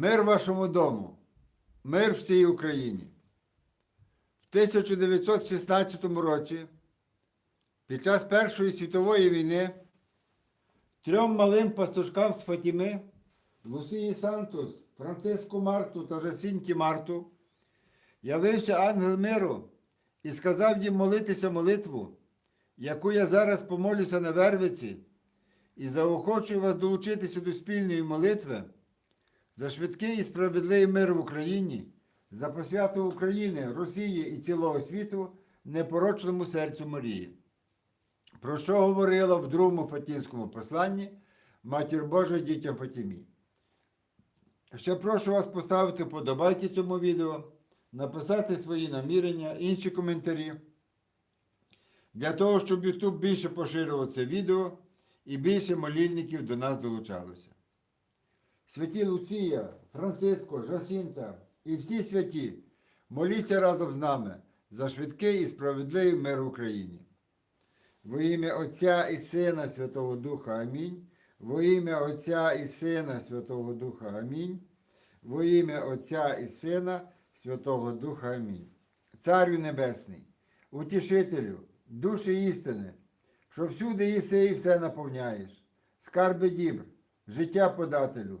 Мир вашому дому, мир всій Україні. В 1916 році, під час Першої світової війни, трьом малим пастушкам з Фатіми, Лусії Сантус, Франциску Марту та Жасінті Марту, явився ангел миру і сказав їм молитися молитву, яку я зараз помолюся на Вервиці, і заохочую вас долучитися до спільної молитви за швидкий і справедливий мир в Україні, за посвяту України, Росії і цілого світу непорочному серцю Марії. Про що говорила в другому Фатінському посланні Матір Божа дітям Фатімі. Ще прошу вас поставити подобайки цьому відео, написати свої намірення, інші коментарі. Для того, щоб YouTube більше поширював це відео і більше молільників до нас долучалося. Святі Луція, Франциско, Жасінта і всі святі, моліться разом з нами за швидкий і справедливий мир в Україні. Во ім'я Отця і Сина Святого Духа Амінь. Во ім'я Отця і Сина Святого Духа Амінь. Во ім'я Отця і Сина Святого Духа Амінь. Царю Небесний, утішителю, душі істини, що всюди єси і все наповняєш, скарби дібр, життя подателю,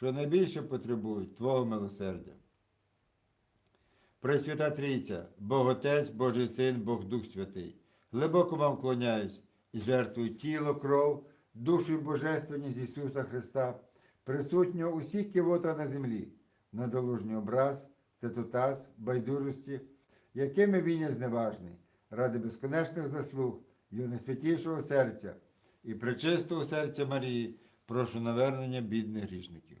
що найбільше потребують Твого милосердя. Пресвята Трійця, Бог Отець, Божий Син, Бог Дух Святий, глибоко вам клоняюсь і жертвую тіло, кров, душу і божественність Ісуса Христа, присутнього усіх кивота на землі, надолужній образ, цитутас, байдужості, якими він є зневажний, ради безконечних заслуг Його найсвятішого серця і пречистого серця Марії, прошу навернення бідних грішників.